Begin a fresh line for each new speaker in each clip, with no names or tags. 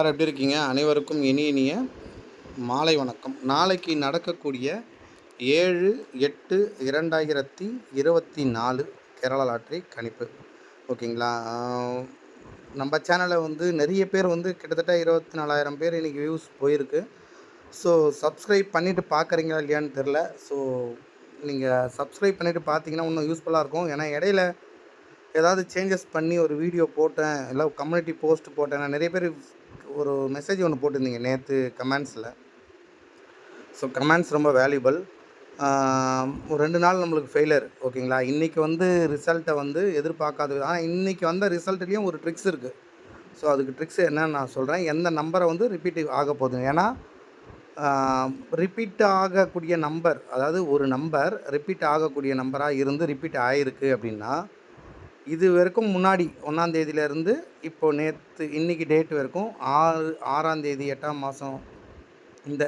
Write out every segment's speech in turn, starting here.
எல்லாரும் எப்படி இருக்கீங்க? அனைவருக்கும் இனி இனிய மாலை வணக்கம். நாளைக்கு நடக்கக்கூடிய ஏழு எட்டு இரண்டாயிரத்தி இருபத்தி நாலு கேரளா லாட்ரி கணிப்பு. ஓகேங்களா? நம்ம சேனலை வந்து நிறைய பேர் வந்து கிட்டத்தட்ட இருபத்தி நாலாயிரம் பேர் இன்றைக்கி வியூஸ் போயிருக்கு. ஸோ சப்ஸ்கிரைப் பண்ணிவிட்டு பார்க்குறீங்களா இல்லையான்னு தெரில ஸோ நீங்கள் சப்ஸ்கிரைப் பண்ணிவிட்டு பார்த்தீங்கன்னா இன்னும் யூஸ்ஃபுல்லாக இருக்கும். ஏன்னா இடையில ஏதாவது சேஞ்சஸ் பண்ணி ஒரு வீடியோ போட்டேன் இல்லை கம்யூனிட்டி போஸ்ட் போட்டேன் நான் நிறைய பேர் ஒரு மெசேஜ் ஒன்று போட்டிருந்தீங்க நேற்று கமெண்ட்ஸில் ஸோ கமெண்ட்ஸ் ரொம்ப வேல்யூபிள் ஒரு ரெண்டு நாள் நம்மளுக்கு ஃபெயிலியர் ஓகேங்களா இன்றைக்கி வந்து ரிசல்ட்டை வந்து எதிர்பார்க்காத ஆனால் இன்றைக்கி வந்த ரிசல்ட்லேயும் ஒரு ட்ரிக்ஸ் இருக்குது ஸோ அதுக்கு ட்ரிக்ஸ் என்னன்னு நான் சொல்கிறேன் எந்த நம்பரை வந்து ரிப்பீட் ஆக போகுது ஏன்னா ரிப்பீட் ஆகக்கூடிய நம்பர் அதாவது ஒரு நம்பர் ரிப்பீட் ஆகக்கூடிய நம்பராக இருந்து ரிப்பீட் ஆகிருக்கு அப்படின்னா இது வரைக்கும் முன்னாடி ஒன்றாம் தேதியிலேருந்து நேற்று இன்றைக்கி டேட் வரைக்கும் ஆறு ஆறாம் தேதி எட்டாம் மாதம் இந்த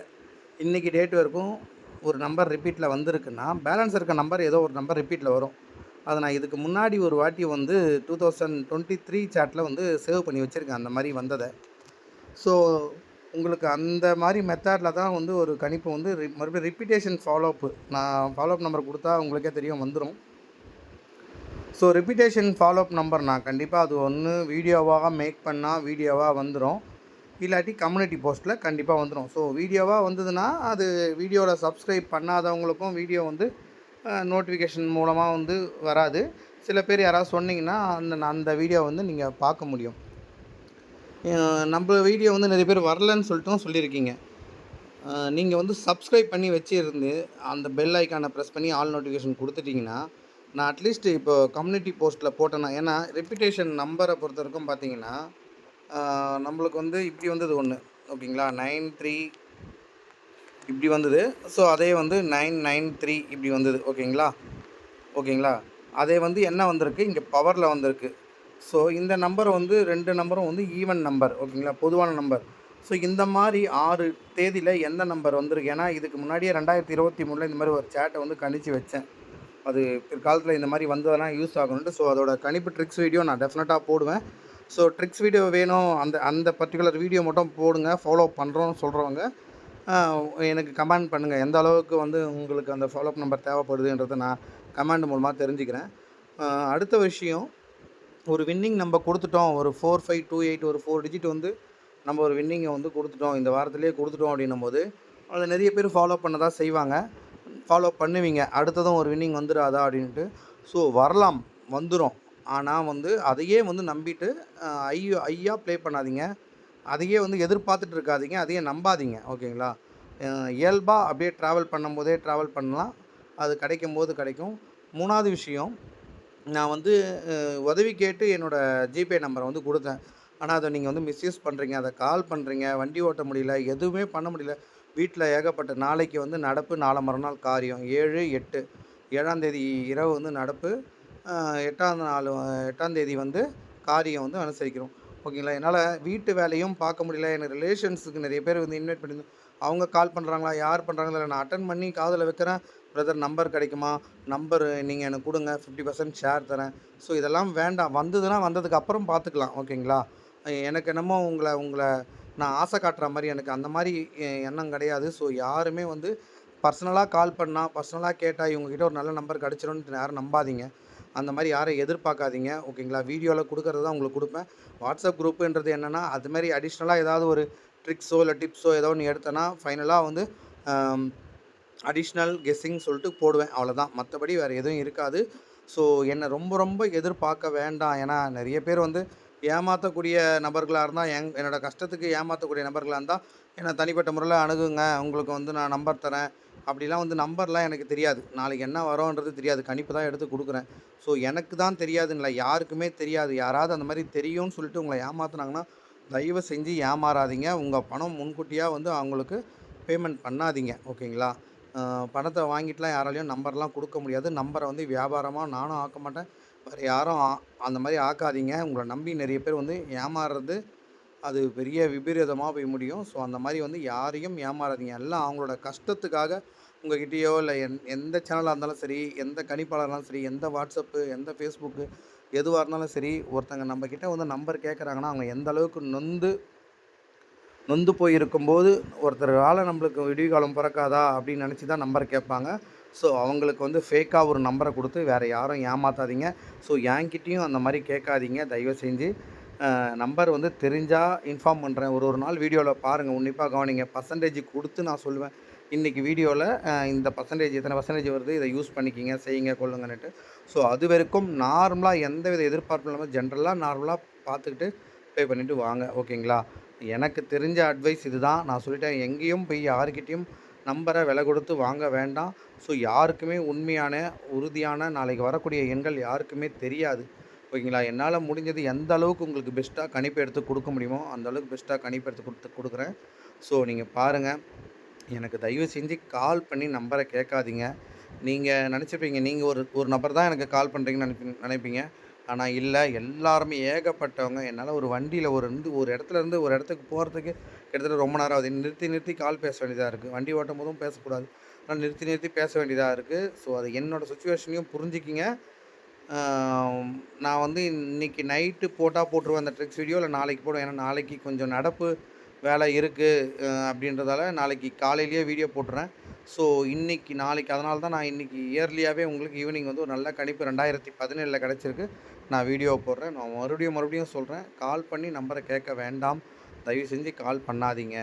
இன்றைக்கி டேட் வரைக்கும் ஒரு நம்பர் ரிப்பீட்டில் வந்திருக்குன்னா பேலன்ஸ் இருக்க நம்பர் ஏதோ ஒரு நம்பர் ரிப்பீட்டில் வரும். அதை நான் இதுக்கு முன்னாடி ஒரு வாட்டி வந்து டூ தௌசண்ட் டுவெண்ட்டி த்ரீ சாட்டில் வந்து சேவ் பண்ணி வச்சுருக்கேன் அந்த மாதிரி வந்ததை. ஸோ உங்களுக்கு அந்த மாதிரி மெத்தடில் தான் வந்து ஒரு கணிப்பு வந்து ரி- மறுபடியும் ரிப்பீட்டேஷன் ஃபாலோஅப்பு நான் ஃபாலோஅப் நம்பர் கொடுத்தா உங்களுக்கே தெரியும் வந்துடும் ஸோ ரிப்பீட்டேஷன் ஃபாலோஅப் நம்பர் நான் கண்டிப்பாக அது ஒன்று வீடியோவாக மேக் பண்ணால் வீடியோவாக வந்துடும் இல்லாட்டி கம்யூனிட்டி போஸ்ட்டில் கண்டிப்பாக வந்துடும் ஸோ வீடியோவாக வந்ததுன்னா அது வீடியோவில் சப்ஸ்கிரைப் பண்ணாதவங்களுக்கும் வீடியோ வந்து நோட்டிஃபிகேஷன் மூலமாக வந்து வராது. சில பேர் யாராவது சொன்னீங்கன்னா அந்த அந்த வீடியோ வந்து நீங்கள் பார்க்க முடியும். நம்ம வீடியோ வந்து நிறைய பேர் வரலன்னு சொல்லிட்டும் சொல்லியிருக்கீங்க. நீங்கள் வந்து சப்ஸ்கிரைப் பண்ணி வச்சுருந்து அந்த பெல் ஐக்கானை ப்ரெஸ் பண்ணி ஆல் நோட்டிஃபிகேஷன் கொடுத்துட்டிங்கன்னா நான் அட்லீஸ்ட் இப்போ கம்யூனிட்டி போஸ்ட்டில் போட்டேன்னா ஏன்னா ரெப்பிட்டேஷன் நம்பரை பொறுத்த வரைக்கும் பார்த்தீங்கன்னா நம்மளுக்கு வந்து இப்படி வந்தது ஒன்று ஓகேங்களா? நைன் த்ரீ இப்படி வந்தது. ஸோ அதே வந்து நைன் நைன் த்ரீ இப்படி வந்தது ஓகேங்களா? ஓகேங்களா? அதே வந்து என்ன வந்திருக்கு? இங்கே பவரில் வந்திருக்கு. ஸோ இந்த நம்பர் வந்து ரெண்டு நம்பரும் வந்து ஈவன் நம்பர் ஓகேங்களா? பொதுவான நம்பர் ஸோ இந்த மாதிரி ஆறு தேதியில் எந்த நம்பர் வந்திருக்கு? ஏன்னா இதுக்கு முன்னாடியே ரெண்டாயிரத்தி இருபத்தி மூணில் இந்த மாதிரி ஒரு சேட்டை வந்து கணிச்சு வச்சேன். அது பிற்காலத்தில் இந்த மாதிரி வந்ததெல்லாம் யூஸ் ஆகணுன்ட்டு ஸோ அதோட கணிப்பு ட்ரிக்ஸ் வீடியோ நான் டெஃபினட்டாக போடுவேன். ஸோ ட்ரிக்ஸ் வீடியோ வேணும் அந்த அந்த பர்டிகுலர் வீடியோ மட்டும் போடுங்க ஃபாலோ பண்ணுறோன்னு சொல்கிறவங்க எனக்கு கமெண்ட் பண்ணுங்கள் எந்த அளவுக்கு வந்து உங்களுக்கு அந்த ஃபாலோஅப் நம்பர் தேவைப்படுதுன்றதை நான் கமெண்ட் மூலமாக தெரிஞ்சுக்கிறேன். அடுத்த விஷயம் ஒரு வின்னிங் நம்ம கொடுத்துட்டோம். ஒரு ஃபோர் ஃபைவ் டூ எயிட் ஒரு ஃபோர் டிஜிட் வந்து நம்ம ஒரு வின்னிங்கை வந்து கொடுத்துட்டோம். இந்த வாரத்திலே கொடுத்துட்டோம் அப்படின்னும் போது அதை நிறைய பேர் ஃபாலோ பண்ண தான் செய்வாங்க. ஃபாலோ பண்ணுவீங்க. அடுத்ததும் ஒரு வின்னிங் வந்துடாதா அப்படின்ட்டு ஸோ வரலாம். வந்துடும் ஆனால் வந்து அதையே வந்து நம்பிட்டு ஐயோ ஐயா ப்ளே பண்ணாதீங்க. அதையே வந்து எதிர்பார்த்துட்டு இருக்காதீங்க. அதையே நம்பாதீங்க. ஓகேங்களா? இயல்பாக அப்படியே ட்ராவல் பண்ணும்போதே ட்ராவல் பண்ணலாம். அது கிடைக்கும் போது கிடைக்கும். மூணாவது விஷயம் நான் வந்து உதவி கேட்டு என்னோடய ஜிபே நம்பரை வந்து கொடுத்தேன். ஆனால் அதை நீங்கள் வந்து மிஸ்யூஸ் பண்ணுறீங்க அதை கால் பண்ணுறீங்க வண்டி ஓட்ட முடியல. எதுவுமே பண்ண முடியல. வீட்டில் ஏகப்பட்ட நாளைக்கு வந்து நடப்பு நாளை மறுநாள் காரியம். ஏழு எட்டு ஏழாம் தேதி இரவு வந்து நடப்பு. எட்டாம் நாள் எட்டாம் தேதி வந்து காரியம் வந்து அனுசரிக்கிறோம். ஓகேங்களா? என்னால் வீட்டு வேலையும் பார்க்க முடியல. எனக்கு ரிலேஷன்ஸுக்கு நிறைய பேர் வந்து இன்வைட் பண்ணி அவங்க கால் பண்ணுறாங்களா யார் பண்ணுறாங்களா நான் அட்டன் பண்ணி காதில் வைக்கிறேன். பிரதர் நம்பர் கிடைக்குமா? நம்பர் நீங்கள் எனக்கு கொடுங்க. ஃபிஃப்டி பர்சன்ட் ஷேர் தரேன். ஸோ இதெல்லாம் வேண்டாம். வந்ததுன்னா வந்ததுக்கு அப்புறம் பார்த்துக்கலாம். ஓகேங்களா? எனக்கு என்னமோ உங்களை உங்களை நான் ஆசை காட்டுற மாதிரி எனக்கு அந்த மாதிரி எண்ணம் கிடையாது. ஸோ யாருமே வந்து பர்சனலாக கால் பண்ணால் பர்சனலாக கேட்டால் இவங்ககிட்ட ஒரு நல்ல நம்பர் கிடச்சிடும்னு யாரும் நம்பாதீங்க. அந்த மாதிரி யாரை எதிர்பார்க்காதீங்க. ஓகேங்களா வீடியோவில் கொடுக்கறது தான் உங்களுக்கு கொடுப்பேன். வாட்ஸ்அப் குரூப்புன்றது என்னென்னா அதுமாரி அடிஷ்னலாக ஏதாவது ஒரு ட்ரிக்ஸோ இல்லை டிப்ஸோ ஏதோ ஒன்று எடுத்தேன்னா ஃபைனலாக வந்து அடிஷ்னல் கெஸ்ஸிங் சொல்லிட்டு போடுவேன். அவ்வளோதான் மற்றபடி வேறு எதுவும் இருக்காது. ஸோ என்னை ரொம்ப ரொம்ப எதிர்பார்க்க வேண்டாம். ஏன்னா நிறைய பேர் வந்து ஏமாற்றக்கூடிய நபர்களாக இருந்தால் எங் என்னோட கஷ்டத்துக்கு ஏமாற்றக்கூடிய நபர்களாக இருந்தால் என்னை தனிப்பட்ட முறையில் அணுகுங்க. உங்களுக்கு வந்து நான் நம்பர் தரேன். அப்படிலாம் வந்து நம்பர்லாம் எனக்கு தெரியாது. நாளைக்கு என்ன வரோன்றது தெரியாது. கணிப்பு தான் எடுத்து கொடுக்குறேன். ஸோ எனக்கு தான் தெரியாதுங்களா? யாருக்குமே தெரியாது. யாராவது அந்த மாதிரி தெரியும்னு சொல்லிட்டு உங்களை ஏமாத்துனாங்கன்னா தயவு செஞ்சு ஏமாறாதீங்க. உங்கள் பணம் முன்கூட்டியாக வந்து அவங்களுக்கு பேமெண்ட் பண்ணாதீங்க. ஓகேங்களா? பணத்தை வாங்கிட்டுலாம் யாராலையும் நம்பர்லாம் கொடுக்க முடியாது. நம்பரை வந்து வியாபாரமாக நானும் ஆக்க மாட்டேன். வேறு யாரும் அந்த மாதிரி ஆக்காதீங்க. உங்களை நம்பி நிறைய பேர் வந்து ஏமாறுறது அது பெரிய விபரீதமாக போய் முடியும். ஸோ அந்த மாதிரி வந்து யாரையும் ஏமாறாதீங்க. எல்லாம் அவங்களோட கஷ்டத்துக்காக உங்ககிட்டயோ இல்லை எந் எந்த சேனலாக இருந்தாலும் சரி எந்த கணிப்பாளராக இருந்தாலும் சரி எந்த வாட்ஸ்அப்பு எந்த ஃபேஸ்புக்கு எதுவாக இருந்தாலும் சரி ஒருத்தங்க நம்மக்கிட்ட வந்து நம்பர் கேட்குறாங்கன்னா அவங்க எந்த அளவுக்கு நொந்து நொந்து போய் இருக்கும்போது ஒருத்தரால் நம்மளுக்கு விடிவுகாலம் பிறக்காதா அப்படின்னு நினச்சி தான் நம்பர் கேட்பாங்க. ஸோ அவங்களுக்கு வந்து ஃபேக்காக ஒரு நம்பரை கொடுத்து வேறு யாரும் ஏமாற்றாதீங்க ஸோ என்கிட்டையும் அந்த மாதிரி கேட்காதீங்க. தயவு செஞ்சு நம்பர் வந்து தெரிஞ்சால் இன்ஃபார்ம் பண்ணுறேன் ஒரு ஒரு நாள் வீடியோவில் பாருங்கள் உன்னிப்பாக கவனிங்க. பர்சன்டேஜ் கொடுத்து நான் சொல்லுவேன். இன்றைக்கி வீடியோவில் இந்த பர்சன்டேஜ் இத்தனை பர்சன்டேஜ் வருது இதை யூஸ் பண்ணிக்கிங்க செய்யுங்க கொள்ளுங்கன்னுட்டு. ஸோ அது வரைக்கும் நார்மலாக எந்த வித எதிர்பார்ப்பும் இல்லாமல் ஜென்ரலாக நார்மலாக பார்த்துக்கிட்டு பே பண்ணிவிட்டு வாங்க. ஓகேங்களா எனக்கு தெரிஞ்ச அட்வைஸ் இதுதான். நான் சொல்லிட்டேன். எங்கேயும் போய் யாருக்கிட்டேயும் நம்பரை விலை கொடுத்து வாங்க வேண்டாம். ஸோ யாருக்குமே உண்மையான உறுதியான நாளைக்கு வரக்கூடிய எண்கள் யாருக்குமே தெரியாது. ஓகேங்களா? என்னால் முடிஞ்சது எந்த அளவுக்கு உங்களுக்கு பெஸ்ட்டாக கணிப்பு எடுத்து கொடுக்க முடியுமோ அந்த அளவுக்கு பெஸ்ட்டாக கணிப்பு எடுத்து கொடுத்து கொடுக்குறேன். ஸோ நீங்கள் பாருங்கள் எனக்கு தயவு செஞ்சு கால் பண்ணி நம்பரை கேட்காதீங்க. நீங்கள் நினச்சிப்பீங்க நீங்கள் ஒரு ஒரு நபர் தான் எனக்கு கால் பண்ணுறீங்கன்னு நினைப்பீங்க நினைப்பீங்க. ஆனால் இல்லை. எல்லாருமே ஏகப்பட்டவங்க. என்னால் ஒரு வண்டியில் ஒரு இருந்து ஒரு இடத்துல இருந்து ஒரு இடத்துக்கு போகிறதுக்கு கிட்டத்தட்ட ரொம்ப நேரம் ஆகுது. நிறுத்தி நிறுத்தி கால் பேச வேண்டியதாக இருக்குது வண்டி ஓட்டும் போதும் பேசக்கூடாது. ஆனால் நிறுத்தி நிறுத்தி பேச வேண்டியதாக இருக்குது ஸோ அது என்னோடய சுச்சுவேஷனையும் புரிஞ்சுக்கிங்க. நான் வந்து இன்னைக்கு நைட்டு போட்டால் போட்டுருவேன் அந்த ட்ரிக்ஸ் வீடியோ இல்லை நாளைக்கு போடுவேன். ஏன்னா நாளைக்கு கொஞ்சம் நடப்பு வேலை இருக்குது அப்படின்றதால நாளைக்கு காலையிலேயே வீடியோ போட்டுறேன். ஸோ இன்றைக்கி நாளைக்கு அதனால தான் நான் இன்னைக்கு இயர்லியாகவே உங்களுக்கு ஈவினிங் வந்து ஒரு நல்ல கணிப்பு ரெண்டாயிரத்தி பதினேழில் கிடச்சிருக்கு. நான் வீடியோ போடுறேன். நான் மறுபடியும் மறுபடியும் சொல்கிறேன் கால் பண்ணி நம்பரை கேட்க வேண்டாம். தயவு செஞ்சு கால் பண்ணாதீங்க.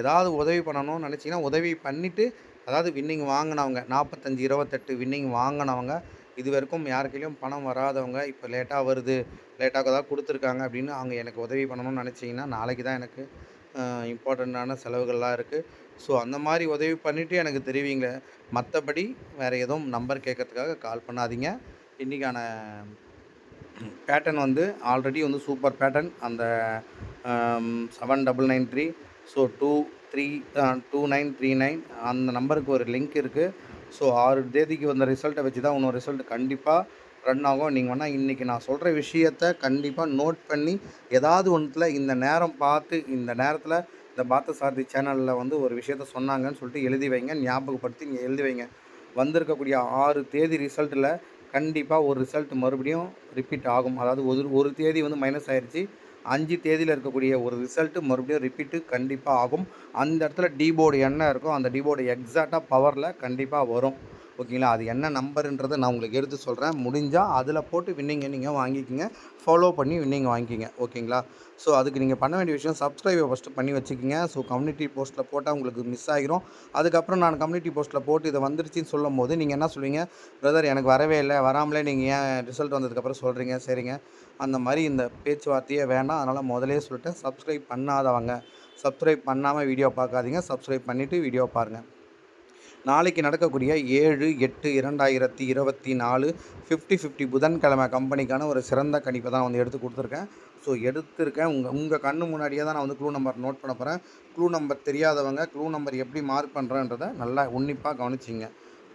ஏதாவது உதவி பண்ணணும்னு நினச்சிங்கன்னா உதவி பண்ணிவிட்டு அதாவது வின்னிங் வாங்கினவங்க நாற்பத்தஞ்சு இருபத்தெட்டு வின்னிங் வாங்கினவங்க இது வரைக்கும் யார் கையிலையும் பணம் வராதவங்க இப்போ லேட்டாக வருது லேட்டாக ஏதாவது கொடுத்துருக்காங்க அப்படின்னு அவங்க எனக்கு உதவி பண்ணணும்னு நினச்சிங்கன்னா நாளைக்கு தான் எனக்கு இம்பார்ட்டண்ட்டான செலவுகள்லாம் இருக்குது ஸோ அந்த மாதிரி உதவி பண்ணிவிட்டு எனக்கு தெரிவிங்களே மற்றபடி வேறு எதுவும் நம்பர் கேட்கறதுக்காக கால் பண்ணாதீங்க. இன்றைக்கான பேட்டர்ன் வந்து ஆல்ரெடி வந்து சூப்பர் பேட்டர்ன் அந்த seven double nine three so two three two nine three nine அந்த நம்பருக்கு ஒரு லிங்க் இருக்குது ஸோ ஆறு தேதிக்கு வந்த ரிசல்ட்டை வச்சு தான் இன்னொரு ரிசல்ட் கண்டிப்பாக ரன் ஆகும். நீங்கள் வேணால் இன்றைக்கி நான் சொல்கிற விஷயத்த கண்டிப்பாக நோட் பண்ணி ஏதாவது ஒன்றுத்தில் இந்த நேரம் பார்த்து இந்த நேரத்தில் இந்த பார்த்த சாரதி சேனலில் வந்து ஒரு விஷயத்த சொன்னாங்கன்னு சொல்லிட்டு எழுதி வைங்க. ஞாபகப்படுத்தி நீங்கள் எழுதி வைங்க. வந்திருக்கக்கூடிய ஆறு தேதி ரிசல்ட்டில் கண்டிப்பாக ஒரு ரிசல்ட் மறுபடியும் ரிப்பீட் ஆகும். அதாவது ஒரு ஒரு தேதி வந்து மைனஸ் ஆயிடுச்சு அஞ்சு தேதியில் இருக்கக்கூடிய ஒரு ரிசல்ட்டு மறுபடியும் ரிப்பீட்டு கண்டிப்பாக ஆகும். அந்த இடத்துல டிபோர்டு என்ன இருக்கோ அந்த டீபோர்டு எக்ஸாக்டாக பவரில் கண்டிப்பாக வரும். ஓகேங்களா? அது என்ன நம்பருன்றதை நான் உங்களுக்கு எடுத்து சொல்கிறேன் முடிஞ்சால் அதில் போட்டு வின்னிங்கை நீங்கள் வாங்கிக்கிங்க. ஃபாலோ பண்ணி வின்னிங் வாங்கிக்கிங்க. ஓகேங்களா? ஸோ அதுக்கு நீங்கள் பண்ண வேண்டிய விஷயம் சப்ஸ்கிரைபை ஃபஸ்ட்டு பண்ணி வச்சுக்கிங்க. ஸோ கம்யூனிட்டி போஸ்ட்டில் போட்டால் உங்களுக்கு மிஸ் ஆகிரும் அதுக்கப்புறம் நான் கம்யூனிட்டி போஸ்ட்டில் போட்டு இதை வந்துருச்சுன்னு சொல்லும் போது நீங்கள் என்ன சொல்லுவீங்க பிரதர் எனக்கு வரவே இல்லை. வராமலே நீங்கள் ஏன் ரிசல்ட் வந்ததுக்கப்புறம் சொல்கிறீங்க சரிங்க. அந்த மாதிரி இந்த பேச்சுவார்த்தையே வேண்டாம். அதனால் முதலே சொல்லிட்டேன். சப்ஸ்கிரைப் பண்ணாதவங்க சப்ஸ்கிரைப் பண்ணாமல் வீடியோ பார்க்காதீங்க. சப்ஸ்கிரைப் பண்ணிவிட்டு வீடியோ பாருங்கள் நாளைக்கு நடக்கக்கூடிய ஏழு எட்டு இரண்டாயிரத்தி இருபத்தி நாலு ஃபிஃப்டி ஃபிஃப்டி புதன்கிழமை கம்பெனிக்கான ஒரு சிறந்த கணிப்பை தான் வந்து எடுத்து கொடுத்துருக்கேன். ஸோ எடுத்திருக்கேன். உங்கள் உங்கள் கண்ணு முன்னாடியே தான் நான் வந்து க்ளூ நம்பர் நோட் பண்ண போகிறேன் க்ளூ நம்பர் தெரியாதவங்க க்ளூ நம்பர் எப்படி மார்க் பண்ணுறேன்றதை நல்லா உன்னிப்பாக கவனிச்சிங்க.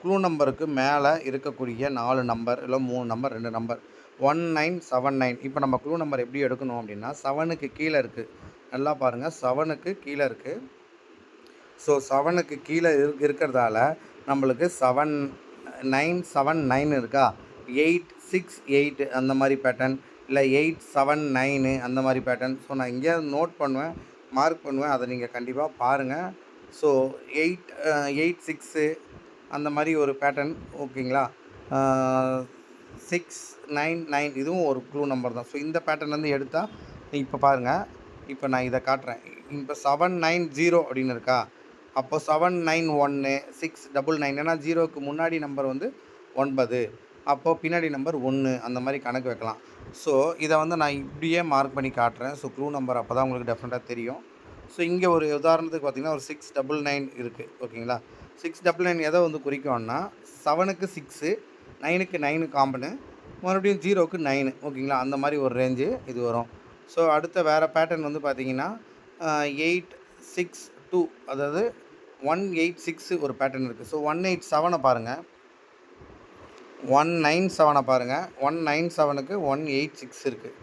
க்ளூ நம்பருக்கு மேலே இருக்கக்கூடிய நாலு நம்பர் இல்லை மூணு நம்பர் ரெண்டு number one nine seven nine இப்போ நம்ம க்ளூ நம்பர் எப்படி எடுக்கணும் அப்படின்னா செவனுக்கு கீழே இருக்குது நல்லா பாருங்கள் செவனுக்கு கீழே இருக்குது ஸோ செவனுக்கு கீழே இரு இருக்கிறதால நம்மளுக்கு செவன் நைன் செவன் நைன் இருக்கா? எயிட் சிக்ஸ் எயிட் அந்த மாதிரி பேட்டர்ன் இல்லை எயிட் செவன் நைனு அந்த மாதிரி பேட்டர்ன் ஸோ நான் இங்கே நோட் பண்ணுவேன் மார்க் பண்ணுவேன். அதை நீங்கள் கண்டிப்பாக பாருங்கள் ஸோ எயிட் எயிட் சிக்ஸு அந்த மாதிரி ஒரு பேட்டர்ன் ஓகேங்களா? சிக்ஸ் நைன் நைன் இதுவும் ஒரு க்ளூ நம்பர் தான். ஸோ இந்த பேட்டர்ன் வந்து எடுத்தால் இப்போ பாருங்கள் இப்போ நான் இதை காட்டுறேன். இப்போ செவன் நைன் ஜீரோ அப்படின்னு இருக்கா? அப்போ செவன் நைன் ஒன்று சிக்ஸ் டபுள் நைன் ஏன்னா ஜீரோவுக்கு முன்னாடி நம்பர் வந்து ஒன்பது. அப்போது பின்னாடி நம்பர் ஒன்று அந்த மாதிரி கணக்கு வைக்கலாம். ஸோ இதை வந்து நான் இப்படியே மார்க் பண்ணி காட்டுறேன். ஸோ க்ளூ நம்பர் அப்போ தான் உங்களுக்கு டெஃபினட்டாக தெரியும். ஸோ இங்கே ஒரு உதாரணத்துக்கு பார்த்தீங்கன்னா ஒரு சிக்ஸ் டபுள் நைன் இருக்குது ஓகேங்களா? சிக்ஸ் டபுள் நைன் எதை வந்து குறிக்கும்னா செவனுக்கு சிக்ஸு நைனுக்கு நைனு காம்பனு மறுபடியும் ஜீரோவுக்கு நைனு ஓகேங்களா? அந்த மாதிரி ஒரு ரேஞ்சு இது வரும். ஸோ அடுத்த வேறு பேட்டர்ன் வந்து பார்த்தீங்கன்னா எயிட் சிக்ஸ் டூ அதாவது ஒன் எயிட் சிக்ஸு ஒரு பேட்டர்ன் இருக்குது ஸோ ஒன் எயிட் செவனை பாருங்கள் ஒன் நைன் செவனை பாருங்கள் ஒன் நைன் செவனுக்கு ஒன் எயிட் சிக்ஸ் இருக்குது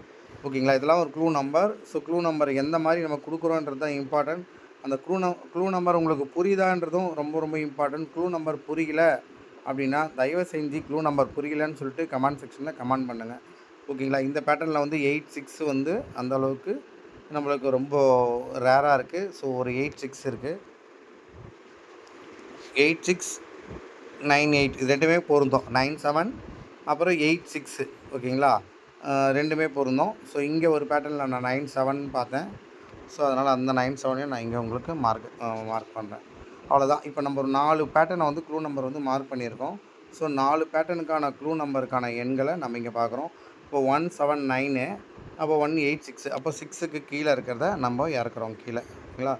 ஓகேங்களா இதெல்லாம் ஒரு clue number so clue number எந்த மாதிரி நம்ம கொடுக்குறோன்றது தான் இம்பார்ட்டன்ட் அந்த க்ளூ நம் க்ளூ நம்பர் உங்களுக்கு புரியுதான்றதும் ரொம்ப ரொம்ப இம்பார்ட்டன்ட் க்ளூ நம்பர் புரியல அப்படின்னா தயவு செஞ்சு க்ளூ நம்பர் புரியலன்னு சொல்லிட்டு கமெண்ட் செக்ஷனில் கமெண்ட் பண்ணுங்கள் ஓகேங்களா இந்த பேட்டர்னில் வந்து எயிட் சிக்ஸ் வந்து அந்த அளவுக்கு நம்மளுக்கு ரொம்ப ரேராக இருக்குது ஸோ ஒரு எயிட் சிக்ஸ் இருக்குது எயிட் சிக்ஸ் நைன் எயிட் இது ரெண்டுமே பொருந்தோம். நைன் செவன் அப்புறம் எயிட் சிக்ஸு ஓகேங்களா? ரெண்டுமே பொருந்தோம். ஸோ இங்கே ஒரு பேட்டர்னில் நான் நைன் செவன் பார்த்தேன். ஸோ அதனால் அந்த நைன் செவனையும் நான் இங்கே உங்களுக்கு மார்க் மார்க் பண்ணுறேன் அவ்வளோதான் இப்போ நம்ம ஒரு நாலு பேட்டர்னை வந்து க்ளூ நம்பர் வந்து மார்க் பண்ணியிருக்கோம். ஸோ நாலு பேட்டர்னுக்கான க்ளூ நம்பருக்கான எண்களை நம்ம இங்கே பார்க்குறோம். இப்போ ஒன் செவன் நைனு அப்போ ஒன் எயிட் சிக்ஸு அப்போ சிக்ஸுக்கு கீழே இருக்கிறத நம்ம இறக்குறோம் கீழே. ஓகேங்களா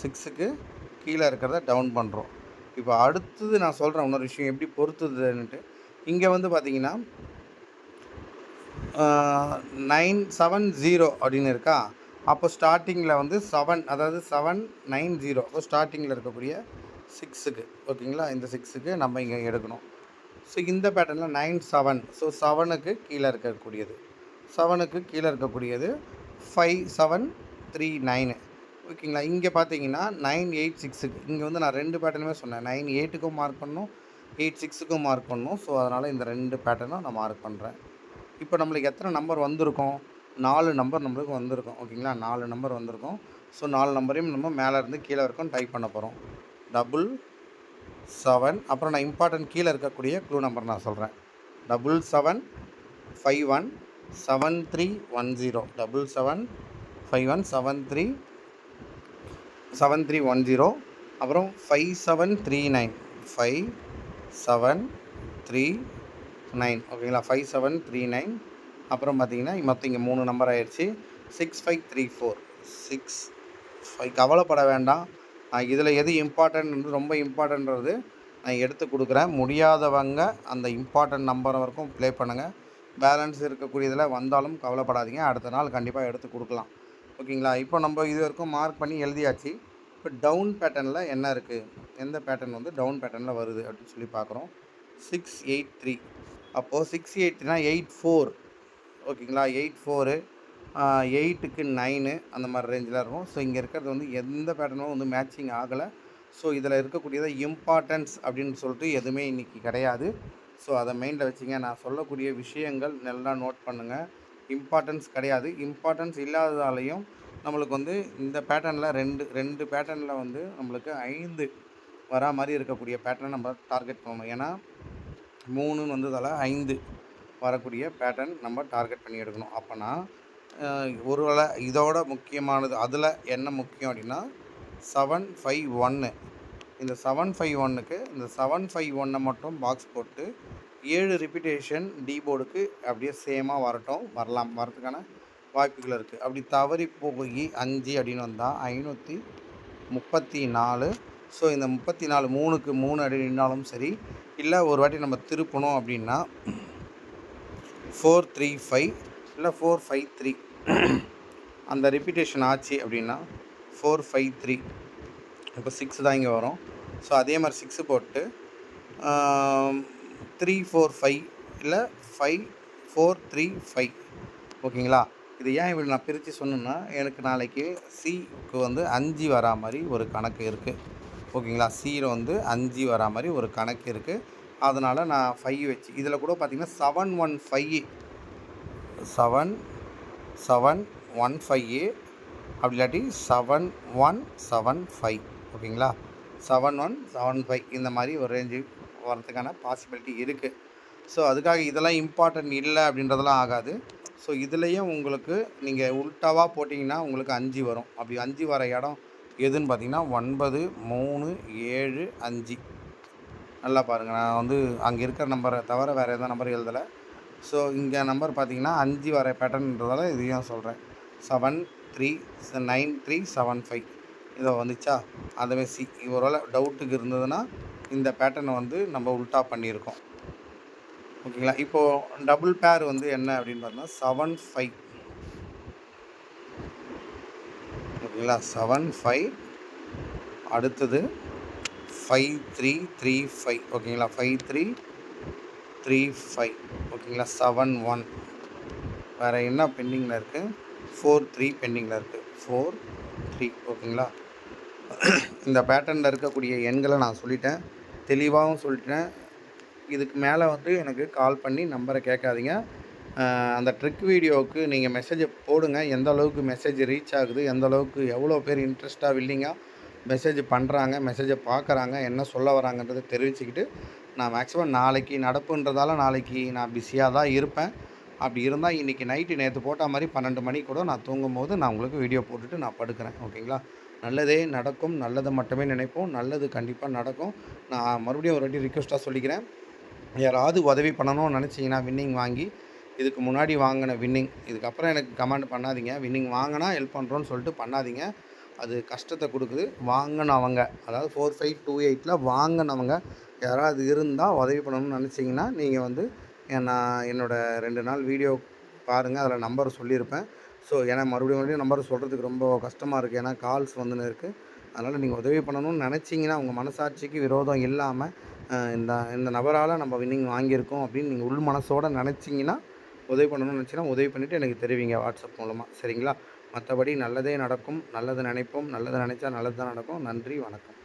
சிக்ஸுக்கு கீழே இருக்கிறத டவுன் பண்ணுறோம் இப்போ அடுத்தது நான் சொல்கிறேன் இன்னொரு விஷயம் எப்படி பொறுத்துதுன்ட்டு இங்கே வந்து பார்த்தீங்கன்னா நைன் செவன் ஜீரோ அப்படின்னு இருக்கா? அப்போ ஸ்டார்டிங்கில் வந்து செவன் அதாவது செவன் நைன் ஜீரோ அப்போ ஸ்டார்டிங்கில் இருக்கக்கூடிய சிக்ஸுக்கு ஓகேங்களா? இந்த சிக்ஸுக்கு நம்ம இங்கே எடுக்கணும். ஸோ இந்த பேட்டர்னில் நைன் செவன் ஸோ செவனுக்கு கீழே இருக்கக்கூடியது. செவனுக்கு கீழே இருக்கக்கூடியது ஃபைவ் செவன் த்ரீ நைனு ஓகேங்களா? இங்கே பார்த்தீங்கன்னா நைன் எயிட் சிக்ஸுக்கு இங்கே வந்து நான் ரெண்டு பேட்டர்னுமே சொன்னேன். நைன் எயிட்டுக்கும் மார்க் பண்ணணும் எயிட் சிக்ஸுக்கும் மார்க் பண்ணணும் ஸோ அதனால் இந்த ரெண்டு பேட்டர்னும் நான் மார்க் பண்ணுறேன் இப்போ நம்மளுக்கு எத்தனை நம்பர் வந்திருக்கும்? நாலு நம்பர் நம்மளுக்கு வந்திருக்கும். ஓகேங்களா? நாலு நம்பர் வந்திருக்கும். ஸோ நாலு நம்பரையும் நம்ம மேலே இருந்து கீழே வரைக்கும் டைப் பண்ண போகிறோம் டபுள் செவன் அப்புறம் நான் இம்பார்ட்டன்ட் கீழே இருக்கக்கூடிய க்ளூ நம்பர் நான் சொல்கிறேன் double seven five one seven three one zero double seven five one seven three seven three one zero அப்புறம் five seven three nine five seven three nine ஓகேங்களா five seven three nine அப்புறம் பார்த்தீங்கன்னா மொத்தம் இங்கே மூணு number ஆயிடுச்சு. Six five three four six five கவலைப்பட வேண்டாம். இதில் எது இம்பார்ட்டன்ட் ரொம்ப இம்பார்ட்டன்றது நான் எடுத்து கொடுக்குறேன். முடியாதவங்க அந்த இம்பார்ட்டன்ட் நம்பர் வரைக்கும் ப்ளே பண்ணுங்கள் பேலன்ஸ் இருக்கக்கூடியதில் வந்தாலும் கவலைப்படாதீங்க. அடுத்த நாள் கண்டிப்பாக எடுத்து கொடுக்கலாம். ஓகேங்களா? இப்போ நம்ம இது வரைக்கும் மார்க் பண்ணி எழுதியாச்சு. இப்போ டவுன் பேட்டர்னில் என்ன இருக்குது எந்த பேட்டர்ன் வந்து டவுன் பேட்டர்னில் வருது அப்படின்னு சொல்லி பார்க்குறோம். சிக்ஸ் எயிட் த்ரீ அப்போது சிக்ஸ் எயிட் த்ரீனா எயிட் ஃபோர் ஓகேங்களா? எயிட் ஃபோரு எயிட்டுக்கு நைனு அந்த மாதிரி ரேஞ்சில் இருக்கும். ஸோ இங்கே இருக்கிறது வந்து எந்த பேட்டர்னும் வந்து மேட்சிங் ஆகலை. ஸோ இதில் இருக்கக்கூடியதை இம்பார்ட்டன்ஸ் அப்படின்னு சொல்லிட்டு எதுவுமே இன்றைக்கி கிடையாது. ஸோ அதை மெயினில் வச்சுங்க. நான் சொல்லக்கூடிய விஷயங்கள் நல்லா நோட் பண்ணுங்கள் இம்பார்ட்டன்ஸ் கிடையாது. இம்பார்ட்டன்ஸ் இல்லாததாலையும் நம்மளுக்கு வந்து இந்த பேட்டர்னில் ரெண்டு ரெண்டு பேட்டர்னில் வந்து நம்மளுக்கு ஐந்து வரா மாதிரி இருக்கக்கூடிய பேட்டர்ன் நம்ம டார்கெட் பண்ணணும். ஏன்னா மூணுன்னு வந்ததால் ஐந்து வரக்கூடிய பேட்டர்ன் நம்ம டார்கெட் பண்ணி எடுக்கணும். அப்போனா ஒருவேளை இதோட முக்கியமானது அதில் என்ன முக்கியம் அப்படின்னா செவன் ஃபைவ் ஒன்று இந்த செவன் ஃபைவ் ஒன்றுக்கு இந்த செவன் ஃபைவ் ஒன்னை மட்டும் பாக்ஸ் போட்டு ஏழு ரிப்பிட்டேஷன் டி போர்டுக்கு அப்படியே சேமாக வரட்டும். வரலாம். வரதுக்கான வாய்ப்புகள் இருக்குது அப்படி தவறி போய் அஞ்சு அப்படின்னு வந்தால் ஐநூற்றி முப்பத்தி நாலு. ஸோ இந்த முப்பத்தி நாலு மூணுக்கு மூணு அடி நின்னாலும் சரி இல்லை ஒரு வாட்டி நம்ம திருப்பணும் அப்படின்னா ஃபோர் த்ரீ ஃபைவ் இல்லை ஃபோர் ஃபைவ் த்ரீ அந்த ரிப்பிட்டேஷன் ஆச்சு அப்படின்னா ஃபோர் ஃபைவ் த்ரீ இப்போ சிக்ஸ் தான் இங்கே வரும். ஸோ அதே மாதிரி சிக்ஸு போட்டு த்ரீ ஃபோர் ஃபைவ் இல்லை ஃபைவ் ஃபோர் த்ரீ ஃபைவ் ஓகேங்களா? இது ஏன் இப்படி நான் பிரித்து சொன்னேன்னா எனக்கு நாளைக்கு சிக்கு வந்து அஞ்சு வரா மாதிரி ஒரு கணக்கு இருக்குது ஓகேங்களா? சியில் வந்து அஞ்சு வரா மாதிரி ஒரு கணக்கு இருக்குது அதனால் நான் ஃபைவ் வச்சு இதில் கூட பார்த்திங்கன்னா seven one five seven seven one five அப்படி இல்லாட்டி செவன் ஒன் செவன் ஃபைவ் ஓகேங்களா? செவன் ஒன் செவன் ஃபைவ் இந்த மாதிரி ஒரு ரேஞ்சு வரதுக்கான பாசிபிலிட்டி இருக்குது ஸோ அதுக்காக இதெல்லாம் இம்பார்ட்டன்ட் இல்லை அப்படின்றதெல்லாம் ஆகாது. ஸோ இதுலேயும் உங்களுக்கு நீங்கள் உல்ட்டாவாக போட்டிங்கன்னா உங்களுக்கு அஞ்சு வரும். அப்படி அஞ்சு வர இடம் எதுன்னு பார்த்தீங்கன்னா ஒன்பது மூணு ஏழு அஞ்சு. நல்லா பாருங்கள் நான் வந்து அங்கே இருக்கிற நம்பரை தவிர வேறு எந்த நம்பர் எழுதலை. ஸோ இங்கே நம்பர் பார்த்தீங்கன்னா அஞ்சு வர பேட்டர்ன்றதால இதையும் சொல்கிறேன் seven three nine three seven five இதை வந்துச்சா? அதுவே சி ஒருவேளை டவுட்டுக்கு இருந்ததுன்னா இந்த பேட்டர்னை வந்து நம்ம உல்ட்டா பண்ணியிருக்கோம். ஓகேங்களா? இப்போது டபுள் பேர் வந்து என்ன அப்படின்னு பார்த்தோம்னா செவன் ஃபைவ் ஓகேங்களா? செவன் ஃபைவ் அடுத்தது ஃபைவ் த்ரீ த்ரீ ஃபைவ் ஓகேங்களா? ஃபைவ் த்ரீ த்ரீ ஃபைவ் ஓகேங்களா? செவன் ஒன் வேறு என்ன பெண்டிங்கில் இருக்குது ஃபோர் த்ரீ பெண்டிங்கில் இருக்குது ஃபோர் த்ரீ ஓகேங்களா? இந்த பேட்டர்னில் இருக்கக்கூடிய எண்களை நான் சொல்லிட்டேன். தெளிவாகவும் சொல்லிட்டேன். இதுக்கு மேலே வந்து எனக்கு கால் பண்ணி நம்பரை கேட்காதீங்க. அந்த ட்ரிக் வீடியோவுக்கு நீங்கள் மெசேஜை போடுங்க. எந்த அளவுக்கு மெசேஜ் ரீச் ஆகுது எந்த அளவுக்கு எவ்வளோ பேர் இன்ட்ரெஸ்ட்டாக வில்லிங்காக மெசேஜ் பண்ணுறாங்க மெசேஜை பார்க்குறாங்க என்ன சொல்ல வராங்கன்றதை தெரிவிச்சுக்கிட்டு நான் மேக்ஸிமம் நாளைக்கு நடப்புன்றதால நாளைக்கு நான் பிஸியாக தான் இருப்பேன். அப்படி இருந்தால் இன்றைக்கி நைட்டு நேற்று போட்ட மாதிரி பன்னெண்டு மணி கூட நான் தூங்கும் போது நான் உங்களுக்கு வீடியோ போட்டுட்டு நான் படுக்கிறேன். ஓகேங்களா நல்லதே நடக்கும் நல்லதை மட்டுமே நினைப்போம் நல்லது கண்டிப்பாக நடக்கும். நான் மறுபடியும் ஒரு வாட்டி ரிக்வெஸ்ட்டாக சொல்லிக்கிறேன். யாராவது உதவி பண்ணணும்னு நினச்சிங்கன்னா வின்னிங் வாங்கி இதுக்கு முன்னாடி வாங்கின வின்னிங் இதுக்கப்புறம் எனக்கு கமெண்ட் பண்ணாதீங்க. வின்னிங் வாங்கினா ஹெல்ப் பண்ணுறோன்னு சொல்லிட்டு பண்ணாதீங்க. அது கஷ்டத்தை கொடுக்குது. வாங்கினவங்க அதாவது ஃபோர் ஃபைவ் டூ எயிட்டில் வாங்கினவங்க யாராவது இருந்தால் உதவி பண்ணணும்னு நினச்சிங்கன்னா நீங்கள் வந்து நான் என்னோடய ரெண்டு நாள் வீடியோ பாருங்கள் அதில் நம்பர் சொல்லியிருப்பேன். ஸோ ஏன்னா மறுபடியும் மறுபடியும் நம்பர் சொல்கிறதுக்கு ரொம்ப கஷ்டமாக இருக்குது ஏன்னா கால்ஸ் வந்துன்னு இருக்குது அதனால் நீங்கள் உதவி பண்ணணும்னு நினச்சிங்கன்னா உங்கள் மனசாட்சிக்கு விரோதம் இல்லாமல் இந்த இந்த நபரால் நம்ம வின்னிங் வாங்கியிருக்கோம் அப்படின்னு நீங்கள் உள் மனசோடு நினச்சிங்கன்னா உதவி பண்ணணும்னு நினச்சிங்கன்னா உதவி பண்ணிவிட்டு எனக்கு தெரிவிங்க வாட்ஸ்அப் மூலமாக சரிங்களா? மற்றபடி நல்லதே நடக்கும். நல்லது நினைப்போம். நல்லது நினச்சா நல்லது தான் நடக்கும். நன்றி வணக்கம்.